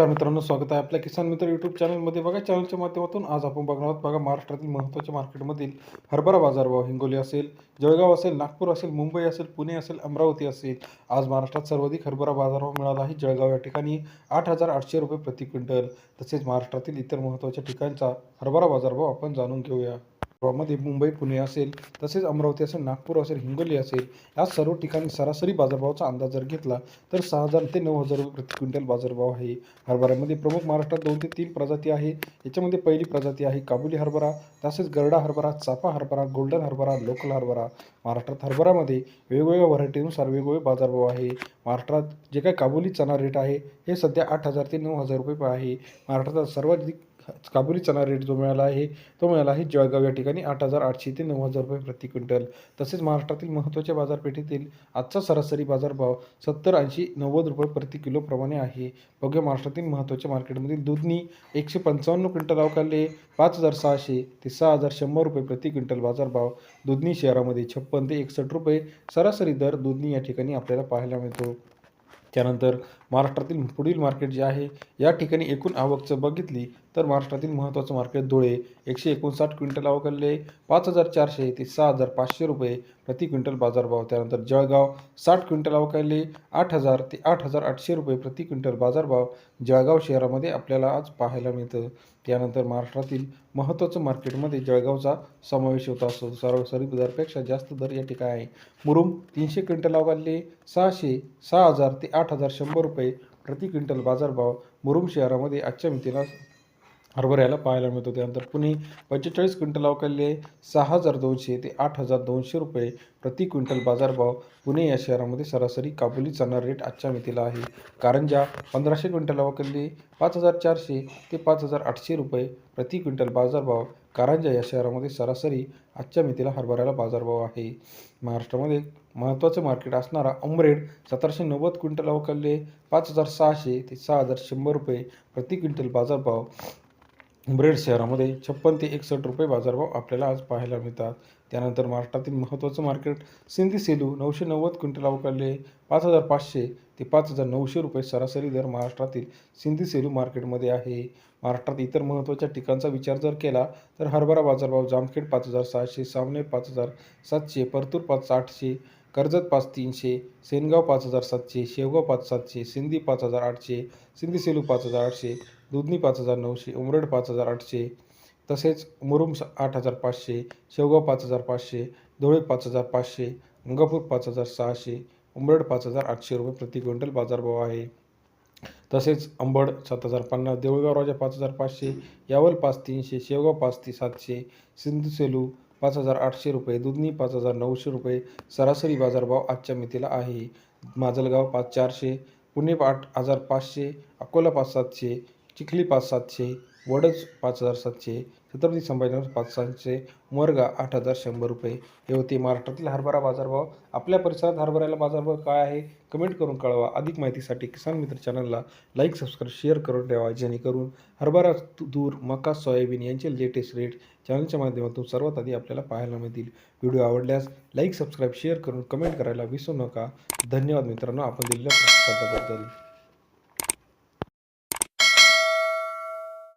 तर मित्रांनो स्वागत आहे आपल्या किसान मित्र यूट्यूब चॅनलमध्ये बघा चॅनलच्या माध्यमातून आज आपण बघणार आहोत बघा महाराष्ट्रातील महत्त्वाच्या मार्केटमधील हरभरा बाजारभाव. हिंगोली असेल जळगाव असेल नागपूर असेल मुंबई असेल पुणे असेल अमरावती असेल. आज महाराष्ट्रात सर्वाधिक हरभरा बाजारभाव मिळाला आहे जळगाव या ठिकाणी. आठ हजार आठशे रुपये प्रति क्विंटल. तसेच महाराष्ट्रातील इतर महत्त्वाच्या ठिकाणचा हरभरा बाजारभाव आपण जाणून घेऊया. मध्ये मुंबई पुणे असेल तसेच अमरावती असेल नागपूर असेल हिंगोली असेल या सर्व ठिकाणी सरासरी बाजारभावाचा अंदाज जर घेतला तर सहा हजार ते नऊ हजार रुपये प्रति क्विंटल बाजारभाव आहे. हरभऱ्यामध्ये प्रमुख महाराष्ट्रात दोन ते तीन प्रजाती आहे. याच्यामध्ये पहिली प्रजाती आहे काबुली हरभरा तसेच गरडा हरभरा चाफा हरभरा गोल्डन हरभरा लोकल हरभरा. महाराष्ट्रात हरभऱ्यामध्ये वेगवेगळ्या व्हरायटीनुसार वेगवेगळे बाजारभाव आहे. महाराष्ट्रात जे काही काबुली चणा रेट आहे हे सध्या आठ हजार ते नऊ हजार रुपये आहे. महाराष्ट्रात सर्वाधिक काबुली चणा रेट जो मिळाला आहे तो मिळाला आहे जळगाव या ठिकाणी आठ हजार आठशे ते नऊ हजार रुपये प्रति क्विंटल. तसेच महाराष्ट्रातील महत्त्वाच्या बाजारपेठेतील आजचा सरासरी बाजारभाव सत्तर ऐंशी नव्वद रुपये प्रति किलोप्रमाणे आहे. बघूया महाराष्ट्रातील महत्त्वाच्या मार्केटमधील दूधनी एकशे पंचावन्न क्विंटल अवकाले पाच हजार सहाशे ते सहा हजार शंभर रुपये प्रति क्विंटल बाजारभाव. दुधनी शहरामध्ये छप्पन ते एकसष्ट रुपये सरासरी दर दुधनी या ठिकाणी आपल्याला पाहायला मिळतो. त्यानंतर महाराष्ट्रातील पुढील मार्केट जे आहे या ठिकाणी एकूण आवकचं बघितली तर महाराष्ट्रातील महत्त्वाचं मार्केट धुळे एकशे एकोणसाठ क्विंटल अवकलले पाच हजार चारशे ते सहा हजार पाचशे रुपये प्रति क्विंटल बाजारभाव. त्यानंतर जळगाव साठ क्विंटल अवकाले आठ हजार ते आठ हजार आठशे रुपये प्रति क्विंटल बाजारभाव जळगाव शहरामध्ये आपल्याला आज पाहायला मिळतं. त्यानंतर महाराष्ट्रातील महत्त्वाचं मार्केटमध्ये जळगावचा समावेश होता. असो सरासरी दरपेक्षा जास्त दर या ठिकाणी आहे. मुरुम तीनशे क्विंटल अवकाले सहाशे सहा हजार ते आठ हजार शंभर रुपये प्रति क्विंटल बाजारभाव मुरुम शहरामध्ये आजच्या मितीला हरभऱ्याला पाहायला मिळतो. त्यानंतर पुणे पंचेचाळीस क्विंटल अवकाले सहा हजार दोनशे ते आठ हजार दोनशे रुपये प्रति क्विंटल बाजारभाव पुणे या शहरामध्ये सरासरी काबुली चणा रेट आजच्या मितीला आहे. कारंजा पंधराशे क्विंटल अवकाले पाच हजार चारशे ते पाच हजार आठशे रुपये प्रति क्विंटल बाजारभाव कारंजा या शहरामध्ये सरासरी आजच्या मितीला हरभऱ्याला बाजारभाव आहे. महाराष्ट्रामध्ये महत्त्वाचं मार्केट असणारा उमरेड सतराशे नव्वद क्विंटल अवकालले पाच हजार सहाशे ते सहा हजार शंभर रुपये प्रति क्विंटल बाजारभाव. उमरेड शहरामध्ये छप्पन ते एकसष्ट रुपये बाजारभाव आपल्याला आज पाहायला मिळतात. त्यानंतर महाराष्ट्रातील महत्त्वाचं मार्केट सिंधी सेलू नऊशे नव्वद क्विंटल अवकाळले पाच हजार पाचशे ते पाच हजार नऊशे रुपये सरासरी दर महाराष्ट्रातील सिंधी सेलू मार्केटमध्ये आहे महाराष्ट्रात इतर महत्त्वाच्या ठिकाणचा विचार जर केला तर हरभरा बाजारभाव जामखेड पाच हजार सहाशे सामने पाच हजार सातशे परतूर पाच आठशे कर्जत पाच तीनशे सेनगाव पाच हजार सातशे शेवगाव पाच सातशे सिंधी पाच हजार आठशे सिंधी सेलू पाच हजार आठशे दुधनी पाच हजार नऊशे उमरेड पाच हजार आठशे तसेच मुरुम स- आठ हजार पाचशे शेवगाव पाच हजार पाचशे धुळे पाच हजार पाचशे गंगापूर पाच हजार सहाशे उमरेड पाच हजार आठशे रुपये प्रति क्विंटल बाजारभाव आहे. तसेच अंबड सात हजार पन्नास देऊळगाव राजा पाच हजार पाचशे यावल पाच तीनशे शेवगाव पाच ती सातशे सिंधू सेलू पाच हजार आठशे रुपये दुधनी पाच हजार नऊशे रुपये सरासरी बाजारभाव आजच्या मितीला आहे. माजलगाव पाच चारशे पुणे आठ हजार पाचशे अकोला पाच सातशे चिखली पाच सातशे वडज पाच हजार सातशे छत्रपती संभाजीनगर पाच सातशे मोरगा आठ हजार शंभर रुपये. हे होते महाराष्ट्रातील हरभरा बाजारभाव. आपल्या परिसरात हरभऱ्याला बाजारभाव काय आहे? कमेंट करून कळवा. अधिक माहितीसाठी किसान मित्र चॅनलला लाईक सबस्क्राईब शेअर करून ठेवा. जेणेकरून हरभरा तू- मका सोयाबीन यांचे लेटेस्ट रेट चॅनलच्या माध्यमातून सर्वात आधी आपल्याला पाहायला मिळतील. व्हिडिओ आवडल्यास लाईक सबस्क्राईब शेअर करून कमेंट करायला विसरू नका. धन्यवाद मित्रांनो. आपण दिलेल्या प्रतिसादाबद्दल